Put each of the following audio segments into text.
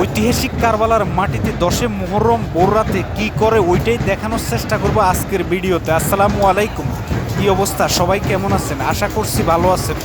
ঐতিহাসিক কারবালার মাটিতে দশে মোহরম বোররাতে কি করে, ওইটাই দেখানোর চেষ্টা করব আজকের ভিডিওতে। আসসালামু আলাইকুম। কি অবস্থা? সবাই কেমন আছেন? আশা করছি ভালো আছেন।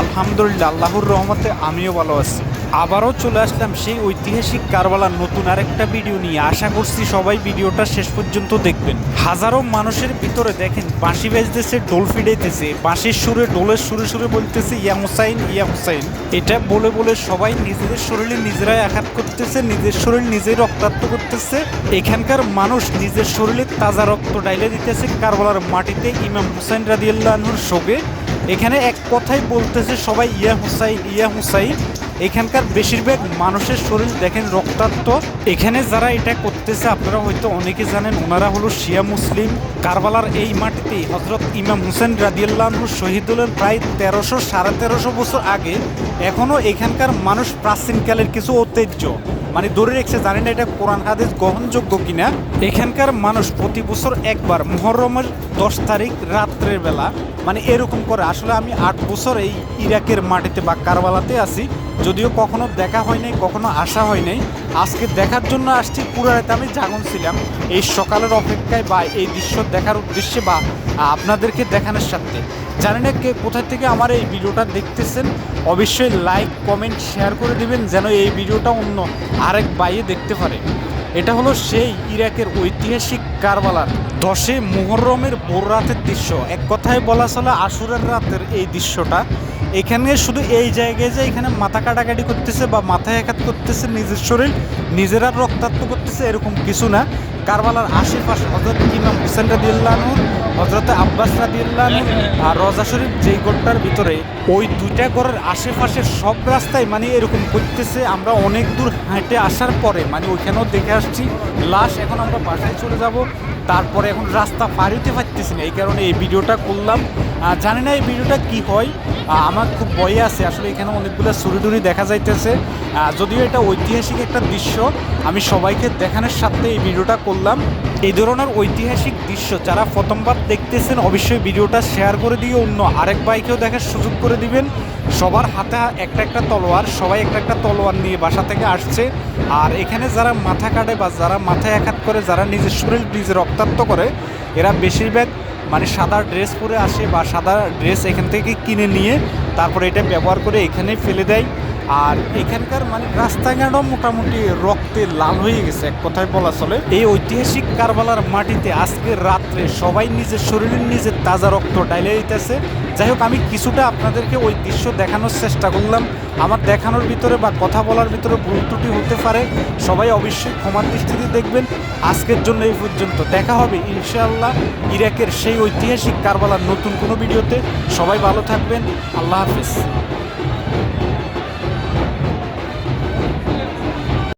আলহামদুলিল্লাহ, আল্লাহর রহমতে আমিও ভালো আছি। আবারও চলে আসলাম সেই ঐতিহাসিক কারবালার নতুন আরেকটা ভিডিও নিয়ে। আশা করছি সবাই ভিডিওটা শেষ পর্যন্ত দেখবেন। হাজারো মানুষের ভিতরে দেখেন, বাঁশি বেজতেছে ডোল ফিডাইতেছে, বাঁশির সুরে ডোলের সুরে সুরে বলতেছে, ইয়া হুসাইন ইয়া হুসাইন। এটা বলে বলে সবাই নিজেদের শরীরে নিজেরাই আঘাত করতেছে, নিজের শরীর নিজেই রক্তাক্ত করতেছে। এখানকার মানুষ নিজের শরীরে তাজা রক্ত ডাইলে দিতেছে, কারবালার মাটিতে ইমাম হুসাইন রাদিয়াল্লাহুর শোকে। এখানে এক কথাই বলতেছে সবাই, ইয়া হুসাইন ইয়া হুসাইন। এখানকার বেশিরভাগ মানুষের শরীর দেখেন রক্তাক্ত। এখানে যারা এটা করতেছে, আপনারা হয়তো অনেকে জানেন, ওনারা হলো শিয়া মুসলিম। কারবালার এই মাটিতে হজরত ইমাম হুসেন রাদিয়াল্লাহু শহীদ হলেন প্রায় তেরোশো, সাড়ে তেরোশো বছর আগে এখনও এখানকার মানুষ প্রাচীনকালের কিছু ঐতিহ্য। মানে ধরে রেখেছে জানি না এটা কোরআন, হাদিস গ্রহণযোগ্য কিনা? এখানকার মানুষ প্রতি বছর একবার মুহররমের দশ তারিখ রাত্রের বেলা মানে এরকম করে। আসলে আমি আট বছর এই ইরাকের মাটিতে বা কারবালাতে আছি। যদিও কখনো দেখা হয় নাই কখনো আসা হয় নাই আজকে দেখার জন্য আসছি পুরো রাতে আমি জাগন ছিলাম। এই সকালের অপেক্ষায় বা এই দৃশ্য দেখার উদ্দেশ্যে বা আপনাদেরকে দেখানোর সাথে। জানি না কে কোথা থেকে আমার এই ভিডিওটা দেখতেছেন। অবশ্যই লাইক কমেন্ট শেয়ার করে দিবেন যেন এই ভিডিওটা অন্য আরেক বাইয়ে দেখতে পারে। এটা হলো সেই ইরাকের ঐতিহাসিক কারবালার দশে মোহরমের ভোর রাতের দৃশ্য। এক কথায় বলা চলে আসুরের রাতের এই দৃশ্যটা। এখানে শুধু এই জায়গায় যে এখানে মাথা কাটাকাটি করতেছে বা মাথায় আঘাত করতেছে নিজের শরীর, নিজেরা রক্তাক্ত করতেছে এরকম কিছু না। কারবালার আশেপাশে হজরত ইমাম হুসেন রাদিউল্লাহু হজরত আব্বাস রাদিউল্লাহু আর রজা শরীফ যেই গড়টার ভিতরে, ওই দুইটা ঘরের আশেপাশে সব রাস্তায় মানে এরকম করতেছে। আমরা অনেক দূর হেঁটে আসার পরে মানে ওইখানেও দেখে আসছি, লাশ এখন আমরা বাসায় চলে যাব। তারপরে এখন রাস্তা হইতে পারতেছি না, এই কারণে এই ভিডিওটা করলাম। জানি না এই ভিডিওটা কি হয়। আমার খুব ভয়ে আছে। আসলে এখানে অনেকগুলো চুরি টুরি দেখা যাইতেছে। যদিও এটা ঐতিহাসিক একটা দৃশ্য, আমি সবাইকে দেখানোর সাথে এই ভিডিওটা করলাম। এই ধরনের ঐতিহাসিক দৃশ্য যারা প্রথমবার দেখতেছেন, অবশ্যই ভিডিওটা শেয়ার করে দিয়ে অন্য আরেক বাইকেও দেখার সুযোগ করে দিবেন। সবার হাতে একটা একটা তলোয়ার, সবাই একটা একটা তলোয়ার নিয়ে বাসা থেকে আসছে। আর এখানে যারা মাথা কাটে বা যারা মাথায় আঘাত করে, যারা নিজের শরীর নিজে রক্তাক্ত করে, এরা বেশিরভাগ মানে সাদা ড্রেস পরে আসে বা সাদা ড্রেস এখান থেকে কিনে নিয়ে তারপরে এটা ব্যবহার করে এখানে ফেলে দেয়। আর এখানকার মানে রাস্তাঘাটও মোটামুটি রক্তে লাল হয়ে গেছে, এক কথায় বলা চলে। এই ঐতিহাসিক কারবালার মাটিতে আজকে রাত্রে সবাই নিজের শরীরের নিজের তাজা রক্ত ডাইলে দিতেছে। যাই হোক, আমি কিছুটা আপনাদেরকে ওই দৃশ্য দেখানোর চেষ্টা করলাম। আমার দেখানোর ভিতরে বা কথা বলার ভিতরে ভুল ত্রুটি হতে পারে, সবাই অবশ্যই ক্ষমার দৃষ্টিতে দেখবেন। আজকের জন্য এই পর্যন্ত। দেখা হবে ইনশাআল্লাহ ইরাকের সেই ঐতিহাসিক কারবালার নতুন কোনো ভিডিওতে। সবাই ভালো থাকবেন। আল্লাহ হাফিজ।